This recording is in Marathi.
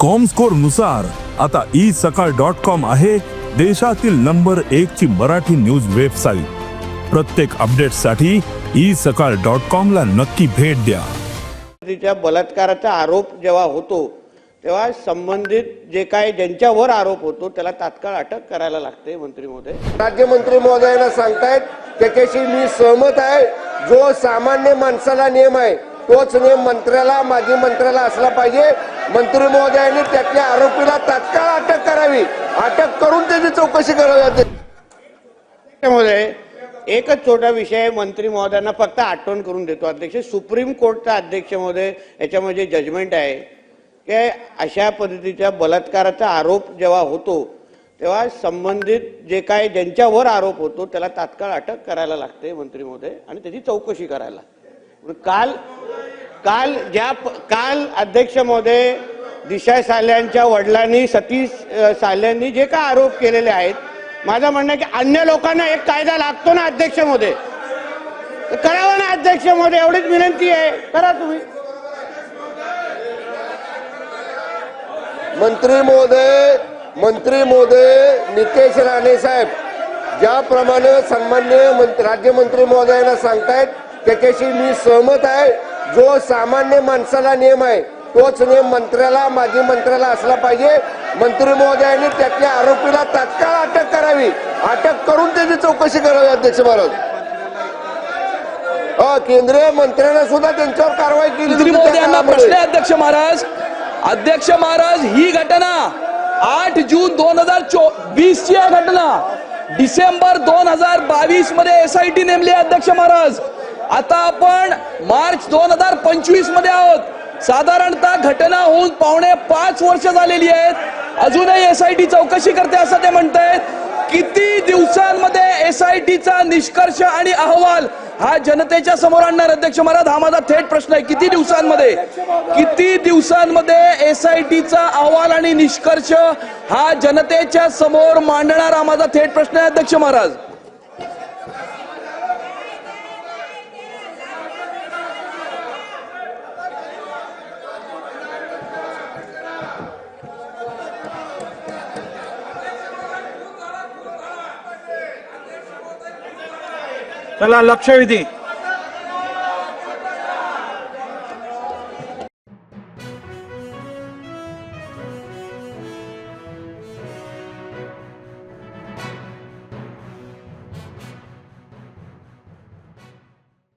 कॉमस्कोरनुसार आता ई सकाळ डॉट कॉम आहे देशातील नंबर एक ची मराठी न्यूज वेबसाईट प्रत्येक अपडेटसाठी ई सकाळ डॉट कॉम ला नक्की भेट द्या. तिच्या बलात्काराचा आरोप जेव्हा होतो तेव्हा संबंधित जे काय ज्यांच्यावर आरोप होतो त्याला तात्काळ अटक करायला लागते मंत्री महोदय. राज्यमंत्री महोदयांना सांगतायत त्याच्याशी मी सहमत आहे. जो सामान्य माणसाला नियम आहे तोच नियम मंत्र्याला माजी मंत्र्याला असला पाहिजे. मंत्री महोदयांनी त्यातल्या आरोपीला तात्काळ अटक करावी. अटक करून त्याची चौकशी करावी जाते त्यामुळे एकच छोटा विषय मंत्री महोदयांना फक्त आठवण करून देतो. अध्यक्ष सुप्रीम कोर्टचा अध्यक्ष महोदय याच्यामध्ये जजमेंट आहे की अशा पद्धतीच्या बलात्काराचा आरोप जेव्हा होतो तेव्हा संबंधित जे काय ज्यांच्यावर आरोप होतो त्याला तात्काळ अटक करायला लागते मंत्री महोदय आणि त्याची चौकशी करायला. काल काल ज्या काल अध्यक्ष महोदय दिशा साल्यांच्या वडिलांनी सतीश साल्यांनी जे काय आरोप केलेले आहेत माझं म्हणणं आहे की अन्य लोकांना एक कायदा लागतो ना अध्यक्ष महोदय? करावा ना अध्यक्ष महोदय एवढीच विनंती आहे. करा तुम्ही. मंत्री महोदय मंत्री महोदय नितेश राणे साहेब ज्याप्रमाणे सन्मान्य राज्यमंत्री महोदयांना सांगतायत त्याच्याशी मी सहमत आहे. जो सामान्य माणसाला नियम आहे तोच नियम मंत्र्याला माजी मंत्र्याला असला पाहिजे. मंत्री महोदयांनी त्यातल्या आरोपीला तात्काळ अटक करावी. अटक करून त्याची चौकशी करावी अध्यक्ष महाराज. अ, केंद्रीय मंत्र्यांना सुद्धा त्यांच्यावर कारवाई केली. प्रश्न अध्यक्ष महाराज. अध्यक्ष महाराज ही घटना आठ जून दोन हजार वीस ची घटना. डिसेंबर दोन हजार बावीसमध्ये एसआयटी नेमली अध्यक्ष महाराज. आता आपण मार्च दोन हजार पंचवीसमध्ये आहोत. साधारणतः घटना होऊन पावणे पाच वर्ष झालेली आहेत. अजूनही एस आय टी चौकशी करते असं ते म्हणतायत किती दिवसांमध्ये एस आय टीचा निष्कर्ष आणि अहवाल हा जनतेच्या समोर आणणार? अध्यक्ष महाराज हा माझा थेट प्रश्न आहे. किती दिवसांमध्ये? किती दिवसांमध्ये एस आय टीचा अहवाल आणि निष्कर्ष हा जनतेच्या समोर मांडणार? हा माझा थेट प्रश्न आहे अध्यक्ष महाराज. त्याला लक्षवेधी